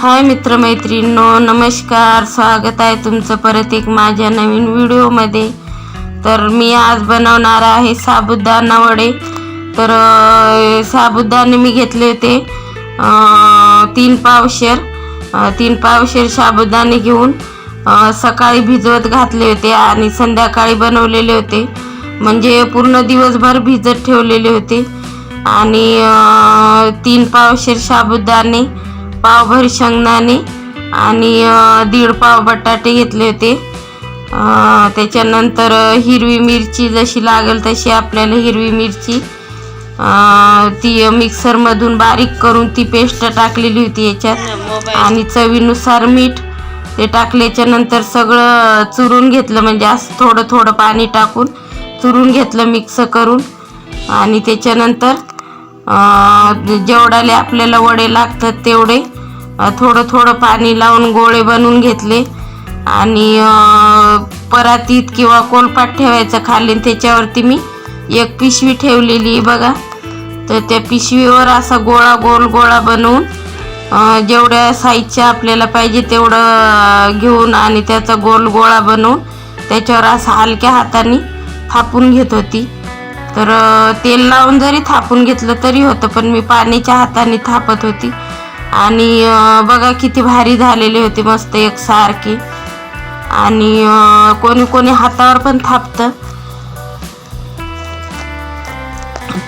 हाय मित्रमैत्रिणींनो नमस्कार स्वागत आहे तुमचं परत एक माझ्या नवीन व्हिडिओमध्ये. तर मी आज बनवणार आहे साबुदाणा वडे. तर साबुदाणे मी घेतले होते तीन पावशेर तीन पावशेर साबुदाणे घेऊन सकाळी भिजवत घातले होते आणि संध्याकाळी बनवलेले होते. म्हणजे पूर्ण दिवसभर भिजत ठेवलेले होते. आणि तीन पावशेर साबुदाणे. पावभर शेंगदाणे आणि दीड पाव बटाटे घेतले होते. त्याच्यानंतर हिरवी मिरची जशी लागेल तशी आपल्याला हिरवी मिरची ती मिक्सरमधून बारीक करून ती पेस्ट टाकलेली होती याच्यात. आणि चवीनुसार मीठ ते टाकल्याच्या नंतर सगळं चुरून घेतलं म्हणजे असं थोडं थोडं पाणी टाकून चुरून घेतलं मिक्स करून. आणि त्याच्यानंतर जेवढाले आपल्याला वडे लागतात तेवढे. थोडं थोडं पाणी लावून गोळे बनवून घेतले. आणि परातीत किंवा कोलपाट ठेवायचं खाली आणि त्याच्यावरती मी एक पिशवी ठेवलेली बघा. तर त्या पिशवीवर असा गोळा गोल गोळा बनवून जेवढ्या साईजच्या आपल्याला पाहिजे तेवढं घेऊन आणि त्याचा गोल गोळा बनवून त्याच्यावर असं हलक्या हाताने थापून घेत होती. तर तेल लावून जरी थापून घेतलं तरी होतं पण मी पाण्याच्या हाताने थापत होती. आणि बघा किती भारी झालेले होते मस्त एकसारखे. आणि कोणी कोणी हातावर पण थापतं.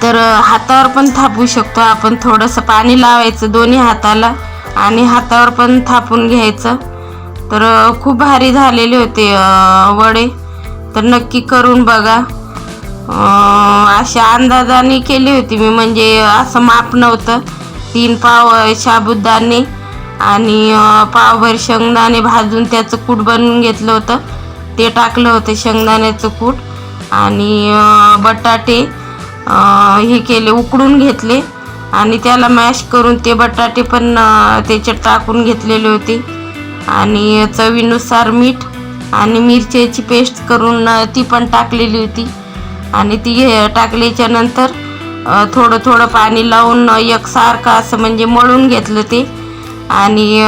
तर हातावर पण थापू शकतो आपण. थोडंसं पाणी लावायचं दोन्ही हाताला आणि हातावर पण थापून घ्यायचं. तर खूप भारी झालेले होते वडे. तर नक्की करून बघा. अशा अंदाजाने केली होती मी. म्हणजे असं माप नव्हतं. तीन पाव शाबुदाणे आणि पावभर शेंगदाणे भाजून त्याचं कूट बनवून घेतलं होतं. ते टाकलं होतं शेंगदाण्याचं कूट आणि बटाटे हे केले उकडून घेतले. आणि त्याला मॅश करून ते बटाटे पण त्याच्यात टाकून घेतलेले होते. आणि चवीनुसार मीठ आणि मिरच्याची पेस्ट करून ती पण टाकलेली होती. आणि ती घे- टाकल्याच्या नंतर थोडं थोडं पाणी लावून एकसारखं असं म्हणजे मळून घेतलं ते. आणि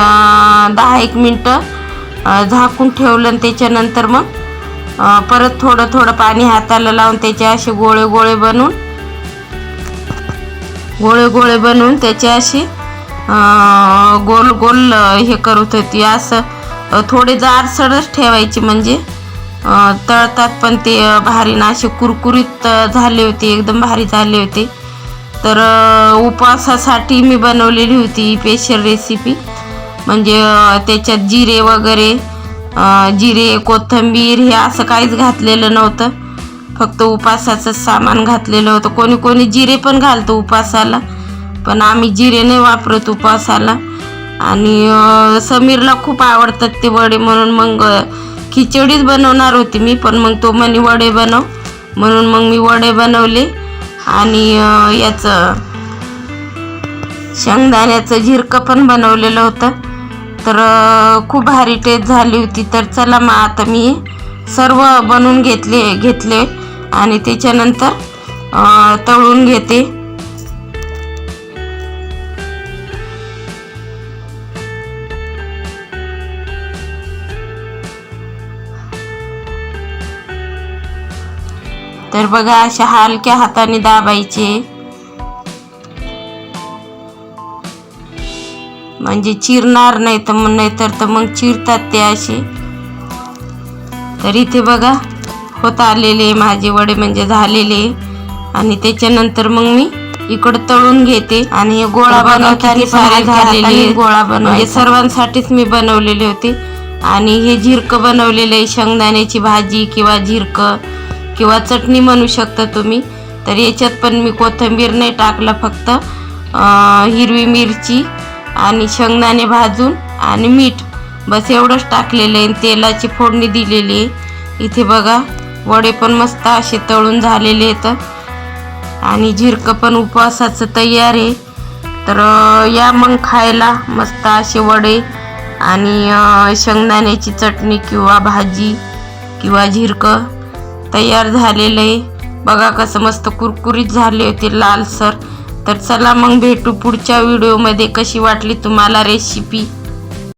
दहा एक मिनटं झाकून ठेवलं आणि त्याच्यानंतर मग परत थोडं थोडं पाणी हाताला लावून त्याचे असे गोळे गोळे बनवून गोळे गोळे बनवून त्याचे असे गोल गोल हे करत होती. असं थोडे जाडसरच ठेवायची म्हणजे तळतात पण ते भारी ना असे कुरकुरीत झाले होते एकदम भारी झाले होते. तर उपवासासाठी मी बनवलेली होती स्पेशल रेसिपी म्हणजे त्याच्यात जिरे वगैरे जिरे कोथिंबीर हे असं काहीच घातलेलं नव्हतं. फक्त उपासाचं सामान घातलेलं होतं. कोणी कोणी जिरे पण घालतं उपासाला पण आम्ही जिरे नाही वापरत उपासाला आणि समीरला खूप आवडतात ते वडे म्हणून मग खिचडीच बनवणार होती मी पण मग तो म्हणे वडे बनव. म्हणून मग मी वडे बनवले. आणि याचं शेंगदाण्याचं झिरकं पण बनवलेलं होतं. तर खूप भारी टेस्ट झाली होती. तर चला मग आता मी सर्व बनवून घेतले घेतले. आणि त्याच्यानंतर तळून घेते. तर बघा अशा हलक्या हाताने दाबायचे. म्हणजे चिरणार नाही तर मग नाहीतर तर मग चिरतात ते असे. तर इथे बघा होत आलेले माझे वडे म्हणजे झालेले आणि त्याच्यानंतर मग मी इकडं तळून घेते आणि हे गोळा बनवताना सारे झालेले गोळा बनवले सर्वांसाठीच मी बनवलेले होते. आणि हे झिरकं बनवलेलं शेंगदाण्याची भाजी किंवा झिरकं. किंवा चटणी म्हणू शकता तुम्ही तर याच्यात पण मी कोथिंबीर नाही टाकला फक्त हिरवी मिरची आणि शेंगदाणे भाजून आणि मीठ. बस एवढंच टाकलेलं आहे आणि तेलाची फोडणी दिलेली आहे. इथे बघा वडे पण मस्त असे तळून झालेले आहेत. आणि झिरकं पण उपवासाचं तयार आहे. तर या मग खायला मस्त असे वडे आणि शेंगदाण्याची चटणी किंवा भाजी किंवा झिरकं तयार झालेलं आहे. बघा कसं मस्त कुरकुरीत झाले होते लालसर तर चला मग भेटू पुढच्या व्हिडिओमध्ये कशी वाटली तुम्हाला रेसिपी